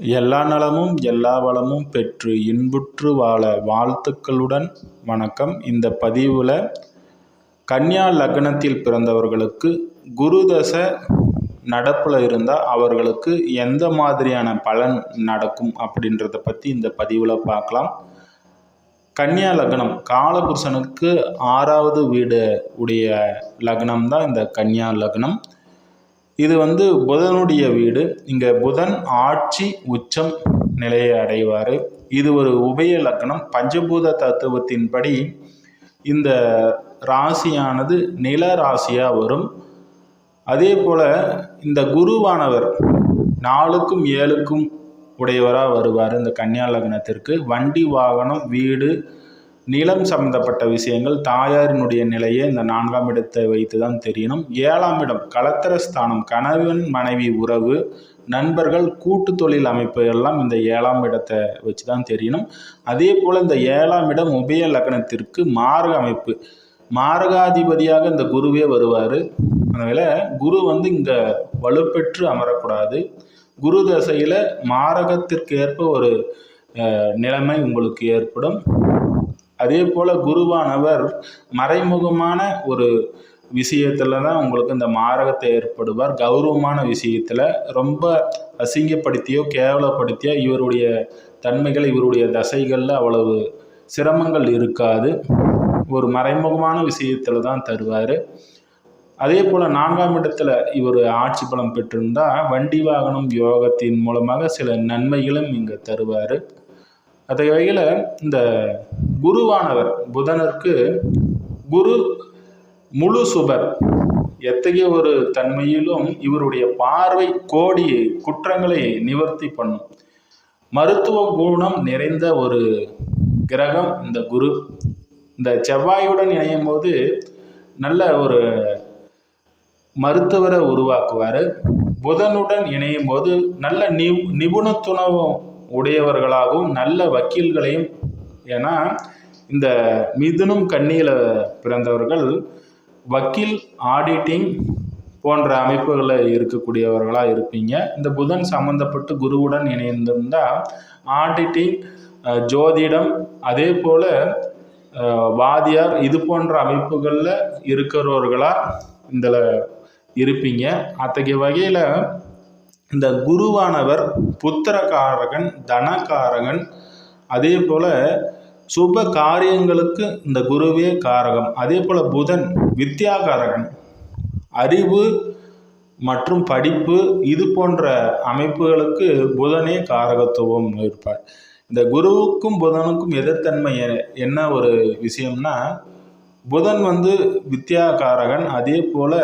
எல்லா நலமும் எல்லா வளமும் பெற்று இன்புற்று வாழ வாழ்த்துக்களுடன் வணக்கம். இந்த பதிவில் கன்னியா லக்னத்தில் பிறந்தவர்களுக்கு குரு தசை நடப்பில் இருந்தால் அவர்களுக்கு எந்த மாதிரியான பலன் நடக்கும் அப்படின்றத பற்றி இந்த பதிவில் பார்க்கலாம் கன்னியா லக்னம் காலபுருஷனுக்கு ஆறாவது வீடு உடைய லக்னம் தான் இந்த கன்னியா லக்னம். இது வந்து புதனுடைய வீடு. இங்கே புதன் ஆட்சி உச்சம் நிலையை அடைவார். இது ஒரு உபய லக்கணம். பஞ்சபூத தத்துவத்தின்படி இந்த ராசியானது நில ராசியாக வரும். அதே போல் இந்த குருவானவர் நாலுக்கும் ஏழுக்கும் உடையவராக வருவார் இந்த கன்னியா லக்னத்திற்கு. வண்டி வாகனம் வீடு நிலம் சம்பந்தப்பட்ட விஷயங்கள் தாயாரினுடைய நிலையை இந்த நான்காம் இடத்தை வைத்து தான் தெரியணும். ஏழாம் இடம் கலத்தரஸ்தானம் கணவன் மனைவி உறவு நண்பர்கள் கூட்டு தொழில் அமைப்பு எல்லாம் இந்த ஏழாம் இடத்தை வச்சு தான் தெரியணும். அதே போல் இந்த ஏழாம் இடம் உபய லக்னத்திற்கு மார்க அமைப்பு. மார்காதிபதியாக இந்த குருவே வருவார். அதனால் குரு வந்து இங்கே வலுப்பெற்று அமரக்கூடாது. குரு தசையில் மாரகத்திற்கு ஏற்ப ஒரு நிலைமை உங்களுக்கு ஏற்படும். அதே போல் குருவானவர் மறைமுகமான ஒரு விஷயத்தில் தான் உங்களுக்கு இந்த மாரகத்தை ஏற்படுவார். கௌரவமான விஷயத்தில் ரொம்ப அசிங்கப்படுத்தியோ கேவலப்படுத்தியோ இவருடைய தன்மைகள் இவருடைய தசைகளில் அவ்வளவு சிரமங்கள் இருக்காது. ஒரு மறைமுகமான விஷயத்தில் தான் தருவார். அதே போல் நான்காம் இடத்துல இவர் ஆட்சி பலம் பெற்றிருந்தால் வண்டி வாகனம் யோகத்தின் மூலமாக சில நன்மைகளும் இங்கே தருவார். அதே வகையில் இந்த குருவானவர் புதனருக்கு குரு முழு சுபர். எத்தகைய ஒரு தன்மையிலும் இவருடைய பார்வை கோடி குற்றங்களை நிவர்த்தி பண்ணும். மருத்துவ குணம் நிறைந்த ஒரு கிரகம் இந்த குரு. இந்த செவ்வாயுடன் இணையும் போது நல்ல ஒரு மருத்துவரை உருவாக்குவார். புதனுடன் இணையும் போது நல்ல நிபுணத்துணவும் உடையவர்களாகவும் நல்ல வக்கீல்களையும் ஏன்னா இந்த மிதுனும் கண்ணியில் பிறந்தவர்கள் வக்கீல் ஆடிட்டிங் போன்ற அமைப்புகளில் இருக்கக்கூடியவர்களாக இருப்பீங்க. இந்த புதன் சம்மந்தப்பட்டு குருவுடன் இணைந்திருந்தால் ஆடிட்டிங் ஜோதிடம் அதே போல் வாதியார் இது போன்ற அமைப்புகளில் இருக்கிறவர்களாக இதில் இருப்பீங்க. அத்தகைய வகையில் இந்த குருவானவர் புத்திரகாரகன் தனகாரகன். அதே போல் சுப காரியங்களுக்கு இந்த குருவே காரகம். அதே போல் புதன் வித்யாகாரகன். அறிவு மற்றும் படிப்பு இது போன்ற அமைப்புகளுக்கு புதனே காரகத்துவம் இருப்பார். இந்த குருவுக்கும் புதனுக்கும் எதிர்த்தன்மை என்ன ஒரு விஷயம்னா புதன் வந்து வித்யாகாரகன் அதே போல்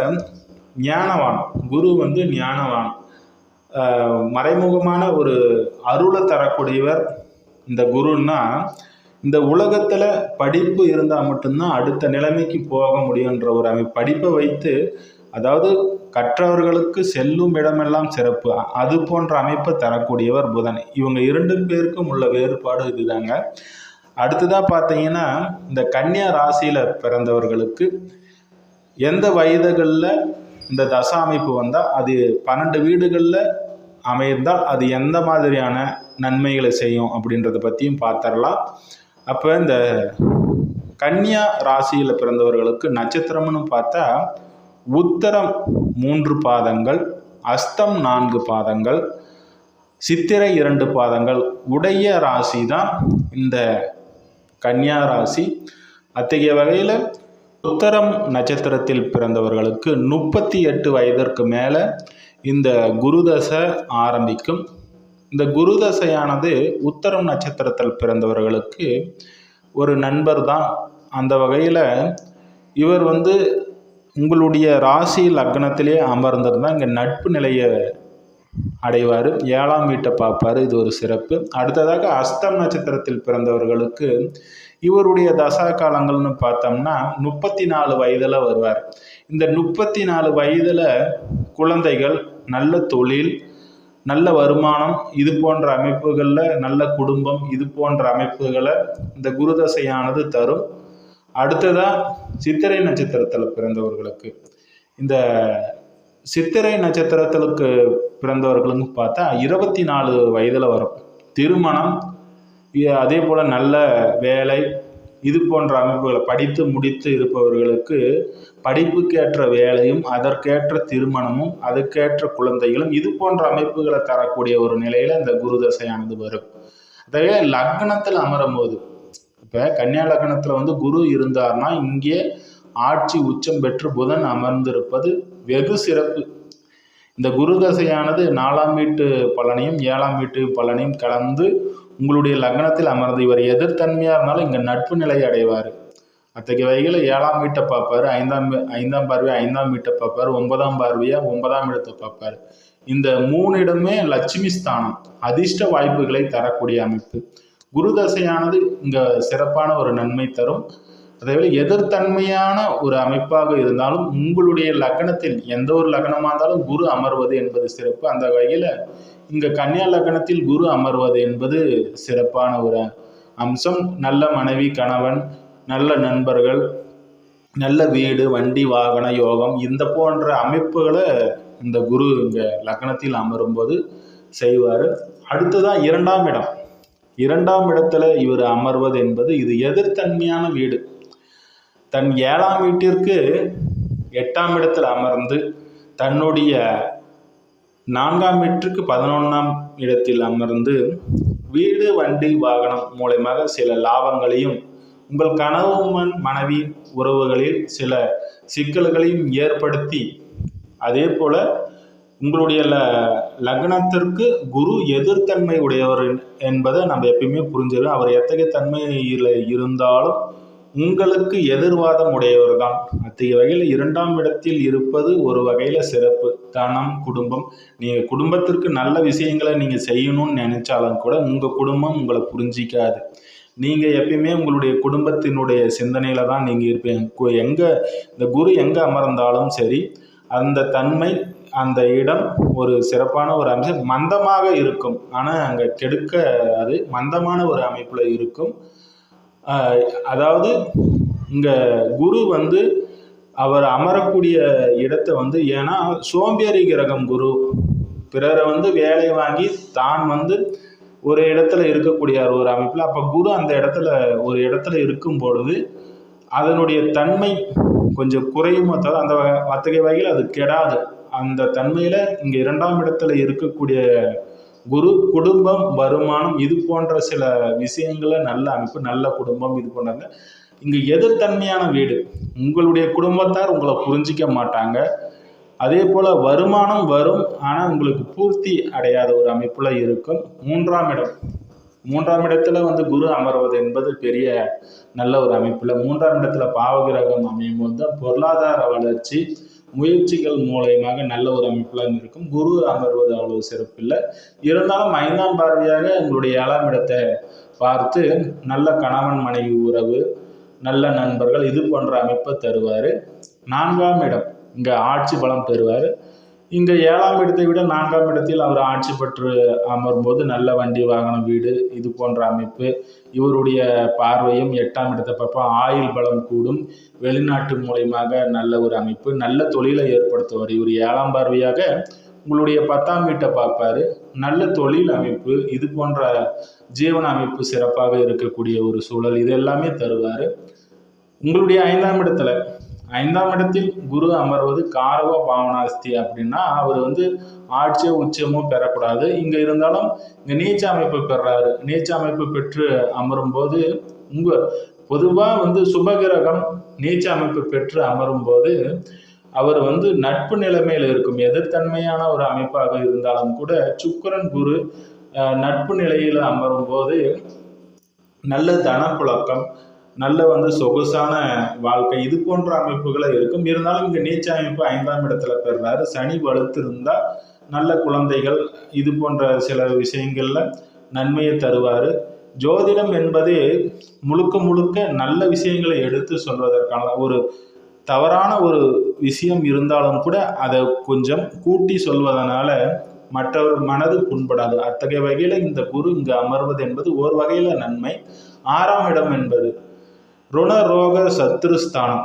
ஞானவான். குரு வந்து ஞானவான். மறைமுகமான ஒரு அருளை தரக்கூடியவர் இந்த குருன்னா இந்த உலகத்தில் படிப்பு இருந்தால் மட்டும்தான் அடுத்த நிலைமைக்கு போக முடியுன்ற ஒரு அமை படிப்பை வைத்து அதாவது கற்றவர்களுக்கு செல்லும் இடமெல்லாம் சிறப்பு. அது போன்ற அமைப்பை தரக்கூடியவர் புதன். இவங்க இரண்டு பேருக்கும் உள்ள வேறுபாடு இதுதாங்க. அடுத்ததாக பார்த்தீங்கன்னா இந்த கன்னியா ராசியில் பிறந்தவர்களுக்கு எந்த வயதுகளில் இந்த தசா அமைப்பு வந்தால் அது பன்னெண்டு வீடுகளில் அமைந்தால் அது எந்த மாதிரியான நன்மைகளை செய்யும் அப்படின்றத பற்றியும் பார்த்துடலாம் அப்போ இந்த கன்னியா ராசியில் பிறந்தவர்களுக்கு நட்சத்திரம்னு பார்த்தா உத்தரம் மூன்று பாதங்கள் அஸ்தம் நான்கு பாதங்கள் சித்திரை இரண்டு பாதங்கள். உடைய ராசி தான் இந்த கன்னியா ராசி. அத்தகைய வகையில் உத்தரம் நட்சத்திரத்தில் பிறந்தவர்களுக்கு முப்பத்தி எட்டு வயதிற்கு மேலே இந்த குருதசை ஆரம்பிக்கும். இந்த குருதசையானது உத்தரம் நட்சத்திரத்தில் பிறந்தவர்களுக்கு ஒரு நண்பர் தான். அந்த வகையில் இவர் வந்து உங்களுடைய ராசி லக்னத்திலே அமர்ந்திருந்தால் இங்கே நட்பு நிலையை அடைவார். ஏழாம் வீட்டை பார்ப்பார். இது ஒரு சிறப்பு. அடுத்ததாக அஸ்தம் நட்சத்திரத்தில் பிறந்தவர்களுக்கு இவருடைய தசா காலங்கள்னு பார்த்தோம்னா முப்பத்தி நாலு வயதில் வருவார். இந்த முப்பத்தி நாலு வயதில் குழந்தைகள் நல்ல தொழில் நல்ல வருமானம் இது போன்ற அமைப்புகளில் நல்ல குடும்பம் இது போன்ற அமைப்புகளை இந்த குருதசையானது தரும். அடுத்ததாக சித்திரை நட்சத்திரத்தில் பிறந்தவர்களுக்கு. இந்த சித்திரை நட்சத்திரத்திற்கு பிறந்தவர்களுக்கு பார்த்தா இருபத்தி நாலு வயதில் வரும். திருமணம் அதே போல் நல்ல வேலை இது போன்ற அமைப்புகளை படித்து முடித்து இருப்பவர்களுக்கு படிப்புக்கேற்ற வேலையும் அதற்கேற்ற திருமணமும் அதற்கேற்ற குழந்தைகளும் இது போன்ற அமைப்புகளை தரக்கூடிய ஒரு நிலையில் இந்த குரு தசையானது வரும். அதே லக்னத்தில் அமரும் போது இப்போ கன்னியா லக்னத்தில் வந்து குரு இருந்தார்னா இங்கே ஆட்சி உச்சம் பெற்று புதன் அமர்ந்திருப்பது வெகு சிறப்பு. இந்த குரு தசையானது நாலாம் வீட்டு பலனையும் ஏழாம் வீட்டு பலனையும் கலந்து உங்களுடைய லக்னத்தில் அமர்ந்து இவர் எதிர்த்தன்மையாக இருந்தாலும் இங்கே நட்பு நிலை அடைவார். அத்தகைய வகையில் ஏழாம் வீட்டை பார்ப்பார் ஐந்தாம் ஐந்தாம் பார்வையை ஐந்தாம் வீட்டை பார்ப்பார் ஒன்பதாம் பார்வையை ஒன்பதாம் இடத்தை பார்ப்பார். இந்த மூணு இடமே லட்சுமி ஸ்தானம் அதிர்ஷ்ட வாய்ப்புகளை தரக்கூடிய அமைப்பு. குரு தசையானது இங்கே சிறப்பான ஒரு நன்மை தரும். அதேவேளை எதிர்த்தன்மையான ஒரு அமைப்பாக இருந்தாலும் உங்களுடைய லக்னத்தில் எந்த ஒரு லக்னமாக இருந்தாலும் குரு அமர்வது என்பது சிறப்பு. அந்த வகையில் இங்கே கன்னியா லக்னத்தில் குரு அமர்வது என்பது சிறப்பான ஒரு அம்சம். நல்ல மனைவி கணவன் நல்ல நண்பர்கள் நல்ல வீடு வண்டி வாகன யோகம் இந்த போன்ற அமைப்புகளை இந்த குரு இங்கே லக்னத்தில் அமரும்போது செய்வார். அடுத்ததான் இரண்டாம் இடம். இரண்டாம் இடத்துல இவர் அமர்வது என்பது இது எதிர்த்தன்மையான வீடு. தன் ஏழாம் வீட்டிற்கு எட்டாம் இடத்தில் அமர்ந்து தன்னுடைய நான்காம் வீட்டிற்கு பதினொன்றாம் இடத்தில் அமர்ந்து வீடு வண்டி வாகனம் மூலயமாக சில லாபங்களையும் உங்கள் கணவன் மனைவி உறவுகளில் சில சிக்கல்களையும் ஏற்படுத்தி அதே போல உங்களுடைய ல லக்னத்திற்கு குரு எதிர்த்தன்மை உடையவர் என்பதை நம்ம எப்பயுமே புரிஞ்சிடும் அவர் எத்தகைய தன்மையில் இருந்தாலும் உங்களுக்கு எதிர்வாதம் உடையவர் தான் அத்தகைய வகையில் இரண்டாம் இடத்தில் இருப்பது ஒரு வகையில் சிறப்பு. தனம் குடும்பம். நீங்கள் குடும்பத்திற்கு நல்ல விஷயங்களை நீங்கள் செய்யணும்னு நினைச்சாலும் கூட உங்கள் குடும்பம் உங்களை புரிஞ்சிக்காது. நீங்கள் எப்பயுமே உங்களுடைய குடும்பத்தினுடைய சிந்தனையில் தான் நீங்கள் இருப்பீங்க. கு- இந்த குரு எங்கே அமர்ந்தாலும் சரி அந்த தன்மை அந்த இடம் ஒரு சிறப்பான ஒரு அம்சம். மந்தமாக இருக்கும். ஆனால் அங்கே கெடுக்க அது மந்தமான ஒரு அமைப்பில் இருக்கும். அதாவது இங்கே குரு வந்து அவர் அமரக்கூடிய இடத்தை வந்து ஏன்னா சோம்பேறி கிரகம் குரு. பிறரை வந்து வேலை வாங்கி தான் வந்து ஒரு இடத்துல இருக்கக்கூடிய ஒரு அமைப்பில். அப்போ குரு அந்த இடத்துல ஒரு இடத்துல இருக்கும் பொழுது அதனுடைய தன்மை கொஞ்சம் குறையுமோ. தவிர அந்த அத்தகைய வகையில் அது கெடாது. அந்த தன்மையில் இங்கே இரண்டாம் இடத்துல இருக்கக்கூடிய குரு குடும்பம் வருமானம் இது போன்ற சில விஷயங்களை நல்ல அமைப்பு நல்ல குடும்பம் இது போன்றாங்க இங்கே எதிர்த்தன்மையான வீடு. உங்களுடைய குடும்பத்தார் உங்களை புரிஞ்சிக்க மாட்டாங்க. அதே போல் வருமானம் வரும் ஆனால் உங்களுக்கு பூர்த்தி அடையாத ஒரு அமைப்பில் இருக்கும். மூன்றாம் இடம். மூன்றாம் இடத்துல வந்து குரு அமர்வது என்பது பெரிய நல்ல ஒரு அமைப்பில். மூன்றாம் இடத்துல பாவகிரகம் அமையும் போது தான் பொருளாதார வளர்ச்சி முயற்சிகள் மூலயமாக நல்ல ஒரு அமைப்பில் இருக்கும். குரு அமர்வது அவ்வளவு சிறப்பில்லை இருந்தாலும் ஐந்தாம் பார்வையாக உங்களுடைய ஏழாம் இடத்தை பார்த்து நல்ல கணவன் மனைவி உறவு நல்ல நண்பர்கள் இது போன்ற அமைப்பை தருவார். நான்காம் இடம் இங்கே ஆட்சி பலம் பெறுவார். இந்த ஏழாம் இடத்தை விட நான்காம் இடத்தில் அவர் ஆட்சி பெற்று அமரும்போது நல்ல வண்டி வாகனம் வீடு இது போன்ற அமைப்பு இவருடைய பார்வையும் எட்டாம் இடத்தை பார்ப்போம். ஆயுள் பலம் கூடும். வெளிநாட்டு மூலயமாக நல்ல ஒரு அமைப்பு நல்ல தொழிலை ஏற்படுத்துவார். இவர் ஏழாம் பார்வையாக உங்களுடைய பத்தாம் வீட்டை பார்ப்பாரு. நல்ல தொழில் அமைப்பு இது போன்ற ஜீவன அமைப்பு சிறப்பாக இருக்கக்கூடிய ஒரு சூழல் இது எல்லாமே தருவார். உங்களுடைய ஐந்தாம் இடத்துல ஐந்தாம் இடத்தில் குரு அமர்வது காரவ பாவனாஸ்தி அப்படின்னா அவர் வந்து ஆட்சியோ உச்சமோ பெறக்கூடாது. இங்கே இருந்தாலும் இங்கே நீச்ச அமைப்பு பெறாரு. நீச்ச அமைப்பு பெற்று அமரும் போது உங்க பொதுவாக வந்து சுபகிரகம் நீச்ச அமைப்பு பெற்று அமரும் போது அவர் வந்து நட்பு நிலைமையில் இருக்கும். எதிர்த்தன்மையான ஒரு அமைப்பாக இருந்தாலும் கூட சுக்கரன் குரு நட்பு நிலையில் அமரும் போது நல்ல தனப்புழக்கம் நல்ல வந்து சொகுசான வாழ்க்கை இது போன்ற அமைப்புகளை இருக்கும். இருந்தாலும் இங்கே நீச்ச அமைப்பு ஐந்தாம் இடத்துல பெறுறாரு. சனி வலுத்து இருந்தால் நல்ல குழந்தைகள் இது போன்ற சில விஷயங்களில் நன்மையை தருவார். ஜோதிடம் என்பது முழுக்க முழுக்க நல்ல விஷயங்களை எடுத்து சொல்வதற்கான ஒரு தவறான ஒரு விஷயம் இருந்தாலும் கூட அதை கொஞ்சம் கூட்டி சொல்வதனால மற்றவர் மனது புண்படாது. அத்தகைய வகையில் இந்த குரு இங்கு அமர்வது என்பது ஒரு வகையில் நன்மை. ஆறாம் இடம் என்பது ருணரோக சத்ருஸ்தானம்.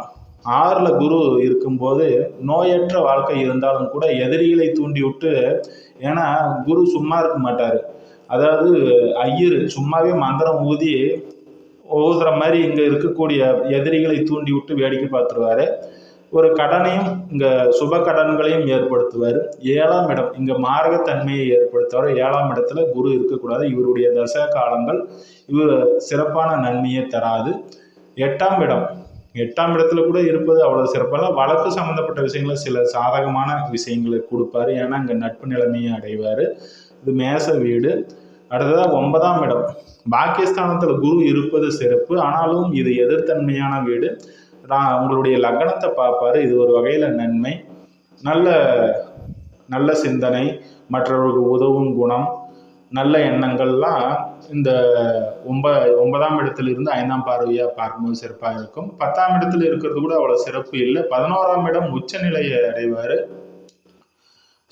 ஆறில் குரு இருக்கும்போது நோயற்ற வாழ்க்கை இருந்தாலும் கூட எதிரிகளை தூண்டி விட்டு ஏன்னா குரு சும்மா இருக்க மாட்டார். அதாவது ஐயர் சும்மாவே மந்திரம் ஊதி ஓதுற மாதிரி இங்கே இருக்கக்கூடிய எதிரிகளை தூண்டி விட்டு வேடிக்கை பார்த்துருவாரு. ஒரு கடனையும் இங்கே சுப கடன்களையும் ஏற்படுத்துவார். ஏழாம் இடம் இங்கே மார்கத்தன்மையை ஏற்படுத்துவார். ஏழாம் இடத்துல குரு இருக்கக்கூடாது. இவருடைய தச காலங்கள் இவர் சிறப்பான நன்மையை தராது. எட்டாம் இடம். எட்டாம் இடத்துல கூட இருப்பது அவ்வளோ சிறப்பாக வழக்கு சம்மந்தப்பட்ட விஷயங்களை சில சாதகமான விஷயங்களை கொடுப்பாரு. ஏன்னா அங்கே நட்பு நிலைமையை அடைவார். இது மேச வீடு. அடுத்ததாக ஒன்பதாம் இடம். பாக்கியஸ்தானத்தில் குரு இருப்பது சிறப்பு. ஆனாலும் இது எதிர்த்தன்மையான வீடு. நான் உங்களுடைய லக்னத்தை பார்ப்பாரு. இது ஒரு வகையில் நன்மை. நல்ல நல்ல சிந்தனை. மற்றவர்களுக்கு உதவும் குணம். நல்ல எண்ணங்கள்லாம் இந்த ஒன்ப ஒன்பதாம் இடத்திலிருந்து ஐந்தாம் பார்வையாக பார்க்கும்போது சிறப்பாக இருக்கும். பத்தாம் இடத்துல இருக்கிறது கூட அவ்வளோ சிறப்பு இல்லை. பதினோராம் இடம் உச்சநிலையை அடைவார்.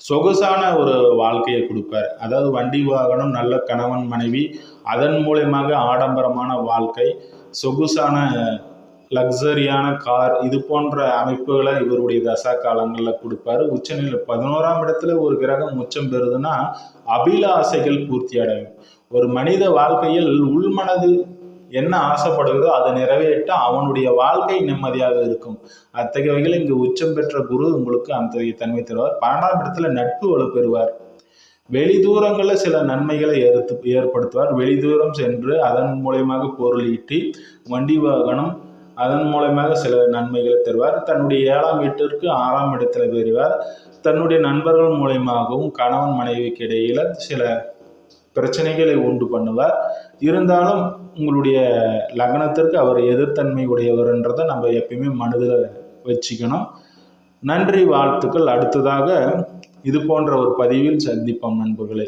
சொகுசான ஒரு வாழ்க்கையை கொடுப்பார். அதாவது வண்டி வாகனம் நல்ல கணவன் மனைவி அதன் மூலயமாக ஆடம்பரமான வாழ்க்கை சொகுசான லக்ஸரியான கார் இது போன்ற அமைப்புகளை இவருடைய தசா காலங்களில் கொடுப்பாரு. உச்சநிலை பதினோராம் இடத்துல ஒரு கிரகம் உச்சம் பெறுதுன்னா அபிலாசைகள் பூர்த்தி அடையும். ஒரு மனித வாழ்க்கையில் உள்மனது என்ன ஆசைப்படுகிறதோ அதை நிறைவேற்ற அவனுடைய வாழ்க்கை நிம்மதியாக இருக்கும். அத்தகைய வகையில் இங்கு உச்சம் பெற்ற குரு உங்களுக்கு அந்த தன்மை தருவார். பன்னெண்டாம் இடத்துல நட்பு வலுப்பெறுவார். வெளிதூரங்களில் சில நன்மைகளை ஏற்பு ஏற்படுத்துவார். வெளிதூரம் சென்று அதன் மூலயமாக பொருள் ஈட்டி வண்டி வாகனம் அதன் மூலமாக சில நன்மைகளை தருவார். தன்னுடைய ஏழாம் வீட்டிற்கு ஆறாம் இடத்துல பெறுவார். தன்னுடைய நண்பர்கள் மூலயமாகவும் கணவன் மனைவிக்கு இடையில சில பிரச்சனைகளை உண்டு பண்ணுவார். இருந்தாலும் உங்களுடைய லக்னத்திற்கு அவர் எதிர்த்தன்மை உடையவர்ன்றதை நம்ம எப்பயுமே மனதில் வச்சுக்கணும். நன்றி வாழ்த்துக்கள். அடுத்ததாக இது போன்ற ஒரு பதிவில் சந்திப்போம் நண்பர்களே.